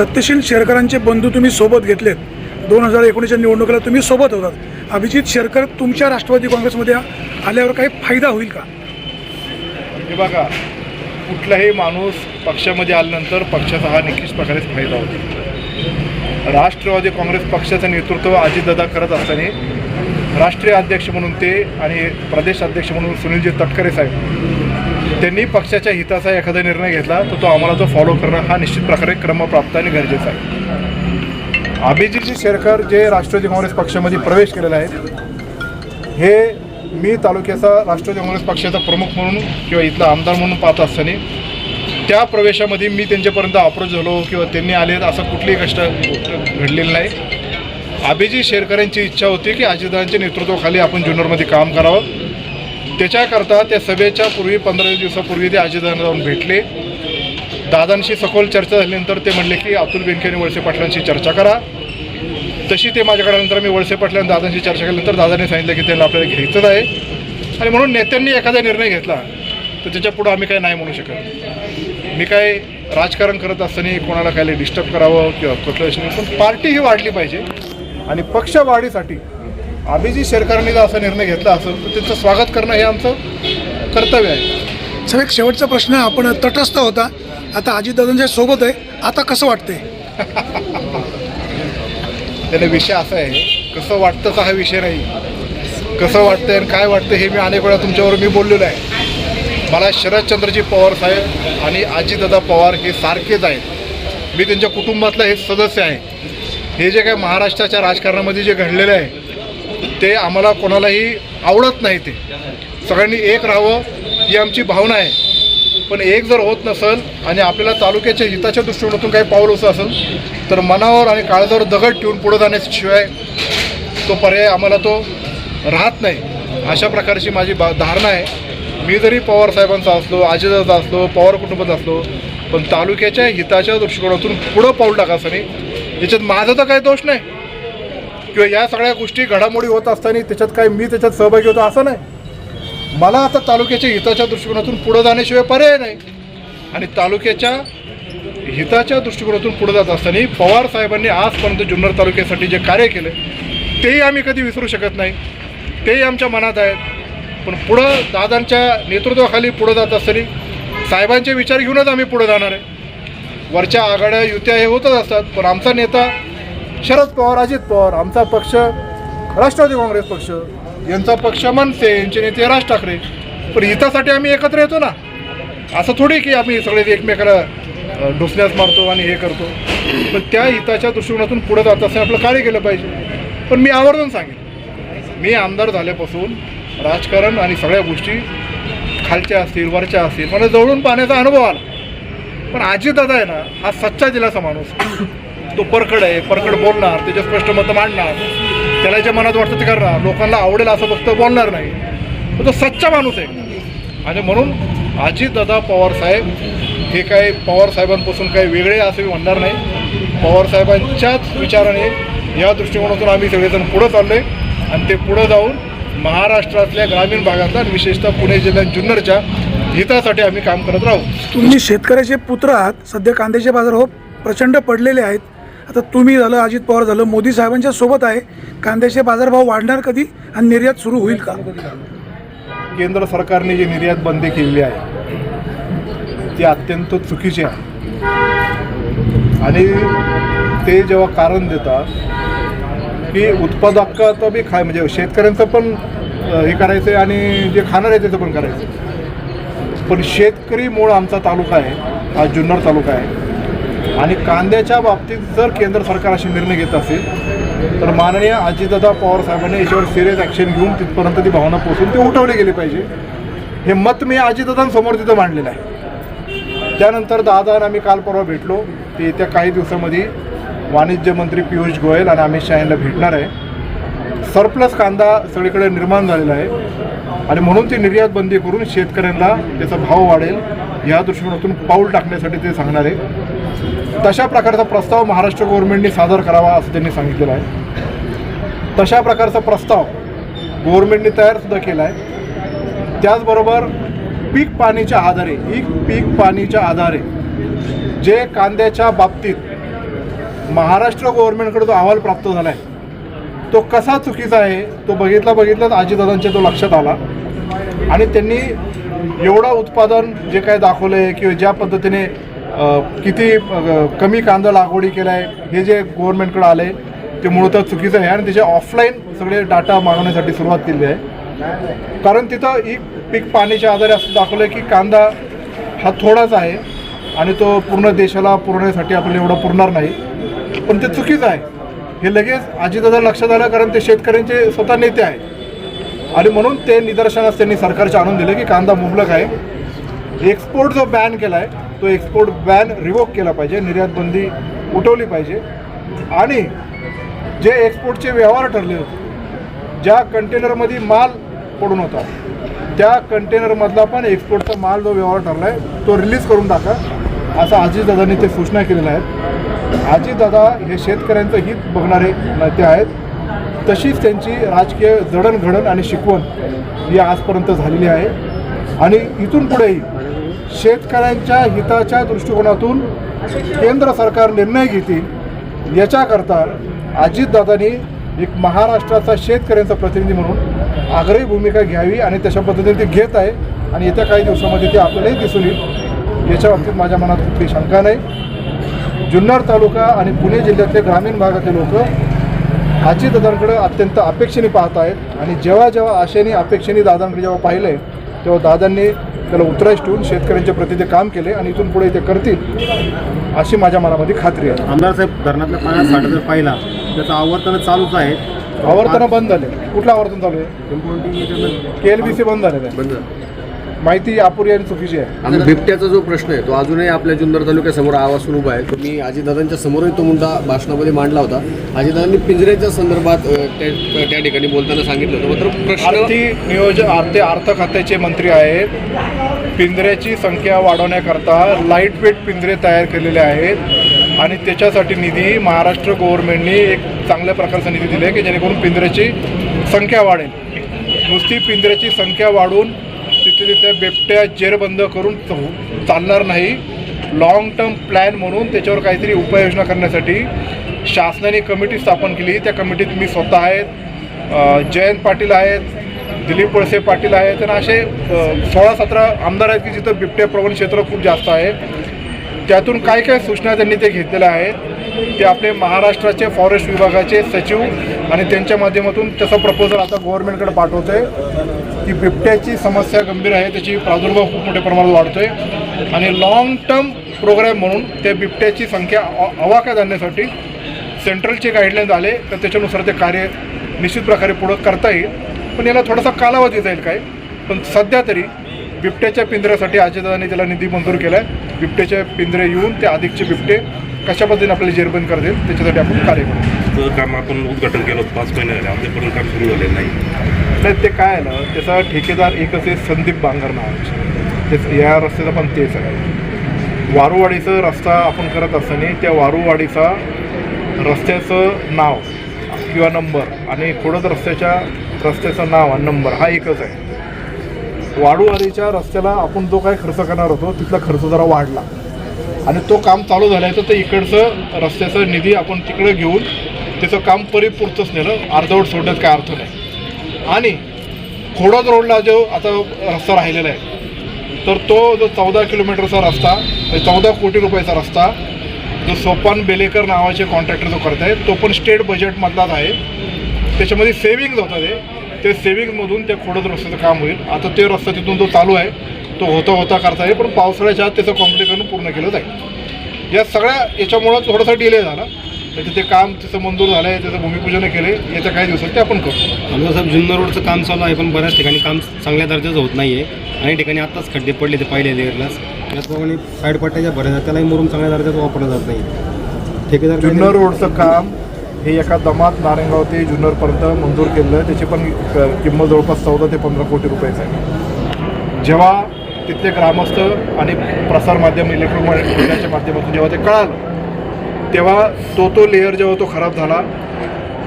सत्यशील शेरकरांचे बंधू तुम्ही सोबत घेतलेत. दोन हजार एकोणीसच्या निवडणुकीला तुम्ही सोबत होतात. अभिजित शेरकर तुमच्या राष्ट्रवादी काँग्रेसमध्ये आल्यावर काही फायदा होईल का? हे बघा कुठलाही माणूस पक्षामध्ये आल्यानंतर पक्षाचा हा निश्चित प्रकारेच फायदा होतो. राष्ट्रवादी काँग्रेस पक्षाचं नेतृत्व अजितदादा करत असताना राष्ट्रीय अध्यक्ष म्हणून ते आणि प्रदेश अध्यक्ष म्हणून सुनीलजी तटकरे साहेब त्यांनी पक्षाच्या हिताचा एखादा निर्णय घेतला तर तो आम्हाला तो फॉलो करणं हा निश्चित प्रकारे क्रमप्राप्त आणि गरजेचा आहे. अभिजितजी शेरकर जे राष्ट्रवादी काँग्रेस पक्षामध्ये प्रवेश केलेला आहे हे मी तालुक्याचा राष्ट्रवादी काँग्रेस पक्षाचा प्रमुख म्हणून किंवा इथला आमदार म्हणून पाहत असताना त्या प्रवेशामध्ये मी त्यांच्यापर्यंत अप्रोच झालो किंवा त्यांनी आले असं कुठलीही कष्ट घडलेलं नाही. अभिजित शेरकरांची इच्छा होती की अजितदादांच्या नेतृत्वाखाली आपण जुन्नरमध्ये काम करावं. त्याच्याकरता त्या सभेच्या पूर्वी पंधरा दिवसापूर्वी ते अजितदादांना जाऊन भेटले. दादांशी सखोल चर्चा झाल्यानंतर ते म्हणले की अतुल बेनके आणि वळसे पाटलांशी चर्चा करा. तशी ते माझ्याकडे नंतर मी वळसे पाटला दादांशी चर्चा केल्यानंतर दादांनी सांगितलं की त्यांना आपल्याला घ्यायचंच आहे. आणि म्हणून नेत्यांनी एखादा निर्णय घेतला तर त्याच्यापुढं आम्ही काय नाही म्हणू शकत. मी काय राजकारण करत असताना कोणाला काय डिस्टर्ब करावं किंवा कुठलं पण पार्टी ही वाढली पाहिजे. आणि पक्ष वाढीसाठी अभिजित शेरकरांनी जर असा निर्णय घेतला असेल तर त्याचं स्वागत करणं हे आमचं कर्तव्य आहे. सर एक शेवटचा प्रश्न आपण तटस्थ होता. आता अजितदादांच्या सोबत आहे. आता कसं वाटतंय? त्याने विषय असा आहे कसं वाटतंच हा विषय नाही. कसं वाटतंय आणि काय वाटतं हे मी अनेक वेळा तुमच्यावर मी बोललेलो आहे. मला शरदचंद्रजी पवार साहेब आणि अजितदादा पवार हे सारखेच आहेत. मी त्यांच्या कुटुंबातला हे सदस्य आहे. हे जे काय महाराष्ट्राच्या राजकारणामध्ये जे घडलेलं आहे ते आम्हाला कोणालाही आवडत नाही ते. सगळ्यांनी एक राहावं ही आमची भावना आहे. पण एक जर होत नसेल आणि आपल्याला तालुक्याच्या हिताच्या दृष्टिकोनातून काही पाऊल असं असेल तर मनावर आणि काळजावर दगड ठेवून पुढे जाण्याशिवाय तो पर्याय आम्हाला तो राहत नाही. अशा प्रकारची माझी बा धारणा आहे. मी जरी पवार साहेबांचा असलो आजीदाचा असलो पवार कुटुंबाचा असलो पण तालुक्याच्या हिताच्या दृष्टिकोनातून पुढं पाऊल टाकायचं नाही. याच्यात माझा तर काही दोष नाही. किंवा या सगळ्या गोष्टी घडामोडी होत असताना त्याच्यात काय मी त्याच्यात सहभागी होतो असं नाही. मला आता तालुक्याच्या हिताच्या दृष्टिकोनातून पुढं जाण्याशिवाय पर्याय नाही. आणि तालुक्याच्या हिताच्या दृष्टिकोनातून पुढे जात असताना पवार साहेबांनी आजपर्यंत जुन्नर तालुक्यासाठी जे कार्य केले तेही आम्ही कधी विसरू शकत नाही. तेही आमच्या मनात आहेत. पण पुढं दादांच्या नेतृत्वाखाली पुढं जात असताना साहेबांचे विचार घेऊनच आम्ही पुढं जाणार आहे. वरच्या आघाड्या युत्या हे होतच असतात पण आमचा नेता शरद पवार अजित पवार आमचा पक्ष राष्ट्रवादी काँग्रेस पक्ष यांचा पक्ष मनसे यांचे नेते राज ठाकरे. पण हितासाठी आम्ही एकत्र येतो ना. असं थोडी की आम्ही सगळे एकमेकाला अ, ढुसण्यास मारतो आणि हे करतो. पण त्या हिताच्या दृष्टिकोनातून पुढे जात असं आपलं कार्य केलं पाहिजे. पण मी आवर्जून सांगेन. मी आमदार झाल्यापासून राजकारण आणि सगळ्या गोष्टी खालच्या असतील वरच्या असतील मला जवळून पाहण्याचा अनुभव आला. पण दादा आहे ना हा सच्चा दिलासा माणूस. तो परकड आहे परकड बोलणार त्याचे स्पष्ट मतं मांडणार. त्याला जे मनात वाटतं ते करणार लोकांना आवडेल असं फक्त बोलणार नाही. पण तो सच्चा माणूस आहे. आणि म्हणून अजितदादा पवार साहेब हे काय पवार साहेबांपासून काही वेगळे असं म्हणणार नाही. पवार साहेबांच्याच विचाराने या दृष्टिकोनातून आम्ही सगळेजण पुढं चाललो आहे आणि ते पुढं जाऊन महाराष्ट्रातल्या ग्रामीण भागातला आणि विशेषतः पुणे जिल्ह्यात जुन्नरच्या हितासाठी आम्ही काम करत राहू. तुम्ही शेतकऱ्याचे पुत्र आहात. सध्या कांद्याचे बाजार हो प्रचंड पडलेले आहेत. आता तुम्ही झालं अजित पवार झालं मोदी साहेबांच्या सोबत आहे. कांद्याचे बाजारभाव वाढणार कधी आणि निर्यात सुरू होईल का? केंद्र सरकारने जी निर्यात बंदी केलेली आहे ती अत्यंत चुकीची आहे. आणि ते जेव्हा कारण देतात की उत्पादकाचं बी खाय म्हणजे शेतकऱ्यांचं पण हे करायचं आहे आणि जे खाणार आहे त्याचं पण करायचं पण शेतकरी मूळ आमचा तालुका आहे हा जुन्नर तालुका आहे. आणि कांद्याच्या बाबतीत जर केंद्र सरकार असे निर्णय घेत असेल तर माननीय अजितदादा पवार साहेबांनी याच्यावर सिरियस ॲक्शन घेऊन तिथपर्यंत ती भावना पोचून ते उठवले गेले पाहिजे. हे मत मी अजितदादांसमोर तिथं मांडलेलं आहे. त्यानंतर दादा आम्ही काल परवा भेटलो. ते येत्या काही दिवसामध्ये वाणिज्य मंत्री पियुष गोयल आणि अमित शहा यांना भेटणार आहे. सरप्लस कांदा सगळीकडे निर्माण झालेला आहे. आणि म्हणून ती निर्यात बंदी करून शेतकऱ्यांना त्याचा भाव वाढेल. या दृष्टिकोनातून पाऊल टाकण्यासाठी ते सांगणार आहे. तशा प्रकारचा प्रस्ताव महाराष्ट्र गव्हर्नमेंटने सादर करावा असं त्यांनी सांगितलेलं आहे. तशा प्रकारचा प्रस्ताव गव्हर्नमेंटने तयारसुद्धा केला आहे. त्याचबरोबर पीक पाणीच्या आधारे एक पीक पाणीच्या आधारे जे कांद्याच्या बाबतीत महाराष्ट्र गव्हर्नमेंटकडे जो अहवाल प्राप्त झाला आहे तो कसा चुकीचा आहे तो बघितला बघितलाच आजीदादांच्या तो लक्षात आला. आणि त्यांनी एवढं उत्पादन जे काय दाखवलं आहे किंवा ज्या पद्धतीने किती कमी कांदा लागवडी केला आहे हे जे गव्हर्नमेंटकडे आलं आहे ते मुळतः चुकीचं आहे आणि त्याचे ऑफलाईन सगळे डाटा मागवण्यासाठी सुरुवात केली आहे. कारण तिथं ही पीक पाण्याच्या आधारे असं दाखवलं आहे की कांदा हा थोडाच आहे आणि तो पूर्ण देशाला पुरवण्यासाठी आपल्याला एवढं पुरणार नाही. पण ते चुकीचं आहे. हे लगेच अजितदादा लक्षात आलं कारण ते शेतकऱ्यांचे स्वतः नेते आहेत. आणि म्हणून ते निदर्शनास त्यांनी सरकारच्या आणून दिले की कांदा मुबलक आहे. एक्सपोर्ट जो बॅन केला आहे तो एक्सपोर्ट बॅन रिवोक केला पाहिजे निर्यात बंदी उठवली पाहिजे. आणि जे एक्सपोर्टचे व्यवहार ठरले होते ज्या कंटेनरमध्ये माल पडून होता त्या कंटेनरमधला पण एक्सपोर्टचा माल जो व्यवहार ठरला आहे तो रिलीज करून टाका असं आजीदादांनी ते सूचना केलेल्या आहेत. आजीदादा हे शेतकऱ्यांचं हित बघणारे नेते आहेत. तशीच त्यांची राजकीय जडणघडण आणि शिकवण ही आजपर्यंत झालेली आहे. आणि इथून पुढेही शेतकऱ्यांच्या हिताच्या दृष्टिकोनातून केंद्र सरकार निर्णय घेतील याच्याकरता अजितदादांनी एक महाराष्ट्राचा शेतकऱ्यांचा प्रतिनिधी म्हणून आग्रही भूमिका घ्यावी आणि तशा पद्धतीने ते घेत आहे. आणि येत्या काही दिवसामध्ये ते आपल्यालाही दिसून येईल. याच्या बाबतीत माझ्या मनात कुठली शंका नाही. जुन्नर तालुका आणि पुणे जिल्ह्यातले ग्रामीण भागातले लोक अजितदादांकडे अत्यंत अपेक्षेने पाहत आहेत. आणि जेव्हा जेव्हा आशेने अपेक्षेने दादांकडे जेव्हा पाहिलं तेव्हा दादांनी त्याला उतरायच ठेवून शेतकऱ्यांच्या प्रति ते काम केले आणि इथून पुढे ते करतील अशी माझ्या मनामध्ये खात्री आहे. आमदार साहेब धरणातल्या पाण्यात साठा जर पाहिला त्याचं आवर्तन चालूच आहे. आवर्तनं बंद झाले. कुठलं आवर्तन चालू आहे? के एल बी सी बंद झालेलं आहे. बंद. माहिती अपुरी आणि चुकीची आहे. आणि बिबट्याचा जो प्रश्न आहे तो अजूनही आपल्या जुन्नर तालुक्यासमोर आवासून उभा आहे. तो मी अजितदादांच्या समोरही तो मुद्दा भाषणामध्ये मांडला होता. अजितदादांनी पिंजऱ्याच्या संदर्भात अ, त्या त्या ठिकाणी बोलताना सांगितलं होतं. मात्र प्रश्न आर्थिक नियोजन अर्थ अर्थ खात्याचे मंत्री आहेत. पिंजऱ्याची संख्या वाढवण्याकरता लाइट वेट पिंजरे तयार केलेले आहेत. आणि त्याच्यासाठी निधी महाराष्ट्र गव्हर्नमेंटने एक चांगल्या प्रकारचा निधी दिला आहे की जेणेकरून पिंजऱ्याची संख्या वाढेल. नुसती पिंजऱ्याची संख्या वाढून तिथे तिथे बेबट्या जेरबंद करून चालणार नाही. लॉंग टर्म प्लॅन म्हणून त्याच्यावर काहीतरी उपाययोजना करण्यासाठी शासनाने कमिटी स्थापन केली. त्या कमिटीत मी स्वतः आहेत. जयंत पाटील आहेत. दिलीप वळसे पाटील आहेत आणि असे सोळा सतरा आमदार आहेत की जिथं बिबट्या प्रवण क्षेत्र खूप जास्त आहे. त्यातून काय काय सूचना त्यांनी ते घेतलेल्या आहेत ते आपले महाराष्ट्राचे फॉरेस्ट विभागाचे सचिव आणि त्यांच्या माध्यमातून तसं प्रपोजल आता गव्हर्नमेंटकडे पाठवतो आहे की बिबट्याची समस्या गंभीर आहे त्याची प्रादुर्भाव खूप मोठ्या प्रमाणात वाढतो आहे आणि लाँग टर्म प्रोग्रॅम म्हणून त्या बिबट्याची संख्या अवाक्यात आणण्यासाठी सेंट्रलचे गाईडलाईन्स आले तर त्याच्यानुसार ते कार्य निश्चित प्रकारे पुढं करता येईल. पण याला थोडासा कालावधी जाईल काय? पण सध्या तरी बिबट्याच्या पिंजऱ्यासाठी अजितदादांनी त्याला निधी मंजूर केला आहे बिबट्याचे पिंजरे येऊन ते अधिकचे बिबटे कशा पद्धतीने आपल्याला जेरबंद करतील त्याच्यासाठी आपण कार्य करू. काम आपण उद्घाटन केलं पाच महिने झाले अद्यापर्यंत काम सुरू झालेलं नाही. नाही ते काय आहे ना त्याचा ठेकेदार एकच आहे संदीप बांगर नावाचे. तेच या रस्त्याचा पण तेच आहे. वारूवाडीचा रस्ता आपण करत असताना त्या वारूवाडीचा रस्त्याचं नाव किंवा नंबर आणि खोडद रस्त्याच्या रस्त्याचं नाव आणि नंबर हा एकच आहे. वारूवाडीच्या रस्त्याला आपण जो काय खर्च करणार होतो तिथला खर्च जरा वाढला. आणि तो काम चालू झाल्याचं तर इकडचं रस्त्याचा निधी आपण तिकडं घेऊन त्याचं काम परिपूर्तच नेलं अर्धवट सोडण्यात काय अर्थ नाही. आणि खोडद रोडला जो आता रस्ता राहिलेला आहे तर तो जो चौदा किलोमीटरचा रस्ता म्हणजे चौदा कोटी रुपयाचा रस्ता जो सोपान बेलेकर नावाचे कॉन्ट्रॅक्टर जो करत आहे तो पण स्टेट बजेटमधलाच आहे. त्याच्यामध्ये सेविंग्ज होता ते ते सेविंगमधून त्या खोडद रस्त्याचं काम होईल. आता ते रस्ता तिथून जो चालू आहे तो होता होता करता येईल पण पावसाळ्याच्या आत त्याचं कॉम्प्लिकेशन पूर्ण केलं जाईल. या सगळ्या याच्यामुळं थोडासा डिले झाला. त्याचं ते काम त्याचं मंजूर झालं आहे त्याचं भूमिपूजन केले येत्या काही दिवसात ते आपण करू. आमदार साहेब जुन्नर रोडचं काम चालू आहे पण बऱ्याच ठिकाणी काम चांगल्या दर्जाचं होत नाही आहे आणि ठिकाणी आत्ताच खड्डे पडले ते पाहिले लेअरलाच त्याचप्रमाणे साईड पट्ट्याच्या भऱ्या त्यालाही मुरुम चांगल्या दर्जाचं वापरला जात नाही. ठेकेदार जुन्नर रोडचं काम हे एका दमात नारायणगाव ते जुन्नरपर्यंत मंजूर केलेलं आहे. त्याची पण क- किंमत जवळपास चौदा ते पंधरा कोटी रुपयाचं आहे. जेव्हा तिथले ग्रामस्थ आणि प्रसारमाध्यम इलेक्ट्रॉनिक मीडियाच्या माध्यमातून जेव्हा ते कळालं तेव्हा तो तो लेअर जेव्हा तो खराब झाला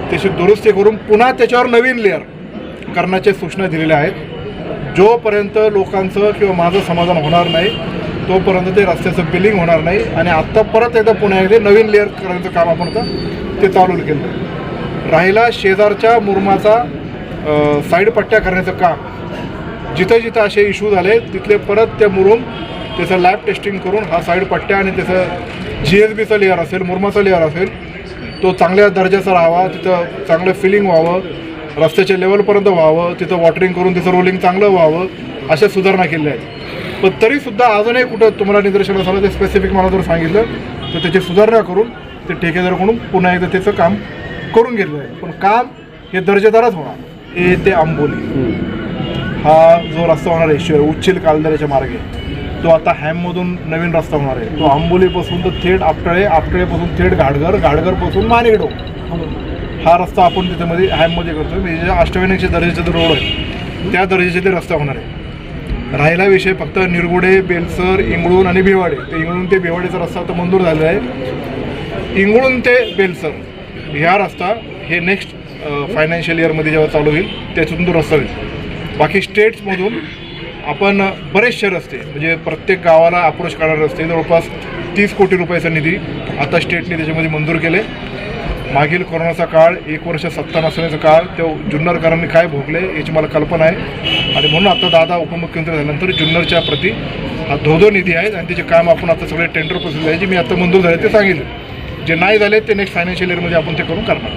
त्याची दुरुस्ती करून पुन्हा त्याच्यावर नवीन लेअर करण्याच्या सूचना दिलेल्या आहेत. जोपर्यंत लोकांचं किंवा माझं समाधान होणार नाही तोपर्यंत ते रस्त्याचं बिलिंग होणार नाही. आणि आत्ता परत एकदा पुण्यामध्ये नवीन लेअर करण्याचं काम आपण आता ते चालू केलं. राहिला शेजारच्या मुरमाचा साईड पट्ट्या करण्याचं काम. जिथं जिथं असे इशू झाले तिथले परत त्या मुरुम त्याचं लॅब टेस्टिंग करून हा साईड पट्ट्या आणि त्याचं जी एस बीचं लेअर असेल मुरमाचं लेअर असेल तो चांगल्या दर्जाचा राहावा तिथं चांगलं फिलिंग व्हावं रस्त्याच्या लेवलपर्यंत व्हावं तिथं वॉटरिंग करून तिचं रोलिंग चांगलं व्हावं अशा सुधारणा केल्या आहेत. पण तरीसुद्धा अजूनही कुठं तुम्हाला निदर्शन झालं ते स्पेसिफिक मला जर सांगितलं तर त्याची सुधारणा करून ते ठेकेदाराकडून पुन्हा एकदा त्याचं काम करून घेतलं आहे पण काम हे दर्जेदारच होणार. ए ते आंबोली. हा जो रस्ता होणार आहे शिवाय उच्चिल कालदऱ्याच्या मार्गे तो आता हॅममधून नवीन रस्ता होणार आहे. तो आंबोलीपासून तर थेट आपटळे आपटळेपासून थेट घाटघर घाडघरपासून मानेगडो हा रस्ता आपण तिथेमध्ये हॅममध्ये करतो म्हणजे जे अष्टविनायकच्या दर्जाचे रोड आहे त्या दर्जाचे ते रस्ता होणार आहे. राहिला विषय फक्त निरगुडे बेलसर इंगळून आणि भिवाडे. ते इंगळून ते भिवाडेचा रस्ता आता मंजूर झालेला आहे. इंगळून ते बेलसर. ह्या रस्ता हे नेक्स्ट फायनान्शियल इयरमध्ये जेव्हा चालू होईल त्याच्यातून तो रस्ता होईल. बाकी स्टेट्समधून आपण बरेचसे रस्ते म्हणजे प्रत्येक गावाला अप्रोच करणारे रस्ते जवळपास तीस कोटी रुपयाचा निधी आता स्टेटने त्याच्यामध्ये मंजूर केले. मागील कोरोनाचा काळ एक वर्ष सत्ता नसण्याचा काळ तो जुन्नरकरांनी काय भोगले याची मला कल्पना आहे. आणि म्हणून आता दादा उपमुख्यमंत्री झाल्यानंतर जुन्नरच्या प्रती हा धोधो निधी आहे आणि त्याचे काम आपण आता सगळे टेंडर प्रोसेस आहे जे मी आता मंजूर झाले ते सांगितले. जे नाही झाले ते नेक्स्ट फायनान्शियल इयरमध्ये आपण ते करून करणार.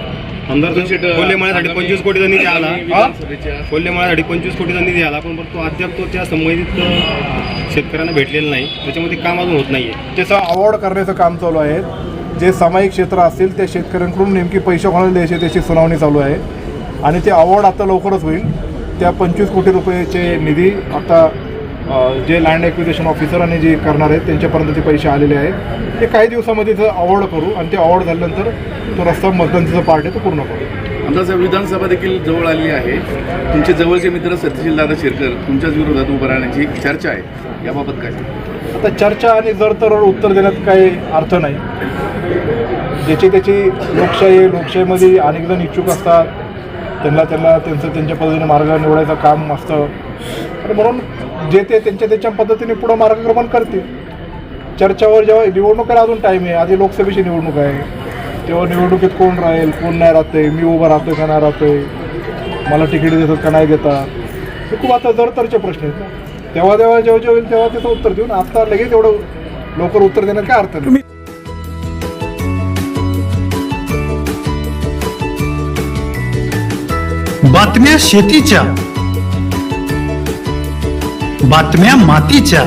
कोल्हेमाळ्यासाठी पंचवीस कोटीचा निधी आला. हा? कोल्हेमाळ्यासाठी पंचवीस कोटीचा निधी आला पण तो अद्याप तो त्या संबंधित शेतकऱ्यांना भेटलेला नाही. त्याच्यामध्ये काम अजून होत नाही आहे त्याचा अवॉर्ड करण्याचं काम चालू आहे. जे सामायिक क्षेत्र असतील त्या शेतकऱ्यांकडून नेमकी पैसे कोणाला द्यायचे त्याची सुनावणी चालू आहे. आणि ते अवॉर्ड आता लवकरच होईल. त्या पंचवीस कोटी रुपयाचे निधी आता जे लँड ॲक्विजेशन ऑफिसर आणि जे करणार आहेत त्यांच्यापर्यंत ते पैसे आलेले आहेत. ते काही दिवसामध्ये जर अवॉर्ड करू आणि ते अवॉर्ड झाल्यानंतर तो रस्ता मतदानचा पार्ट आहे तो पूर्ण करू आमदार विधानसभा देखील जवळ आली आहे. तुमचे जवळचे मित्र सत्यशील दादा शिरकर तुमच्याच विरोधात उभं राहण्याची चर्चा आहे. याबाबत काय? आता चर्चा आणि जर तर उत्तर देण्यात काही अर्थ नाही ज्याची त्याची लोकशाही आहे लोकशाहीमध्ये अनेक जण इच्छुक असतात. त्यांना त्यांना त्यांचं त्यांच्या पद्धतीने मार्ग निवडायचं काम असतं. आणि म्हणून जे ते त्यांच्या त्यांच्या पद्धतीने पुढं मार्गक्रमण करतील. चर्चावर जेव्हा निवडणुकीला अजून टाईम आहे. आधी लोकसभेची निवडणूक आहे. तेव्हा निवडणुकीत कोण राहील कोण नाही राहते मी उभं राहतोय का नाही राहतोय मला तिकीट देतात का नाही देतात हे खूप आता जरतरचे प्रश्न आहेत ना. तेव्हा तेव्हा जेव्हा जेव्हा होईल तेव्हा त्याचं उत्तर देऊन आता लगेच एवढं लवकर उत्तर देण्यात काय अर्थ नाही. बातम्या शेतीच्या बातम्या मातीच्या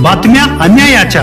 बातम्या अन्यायाच्या.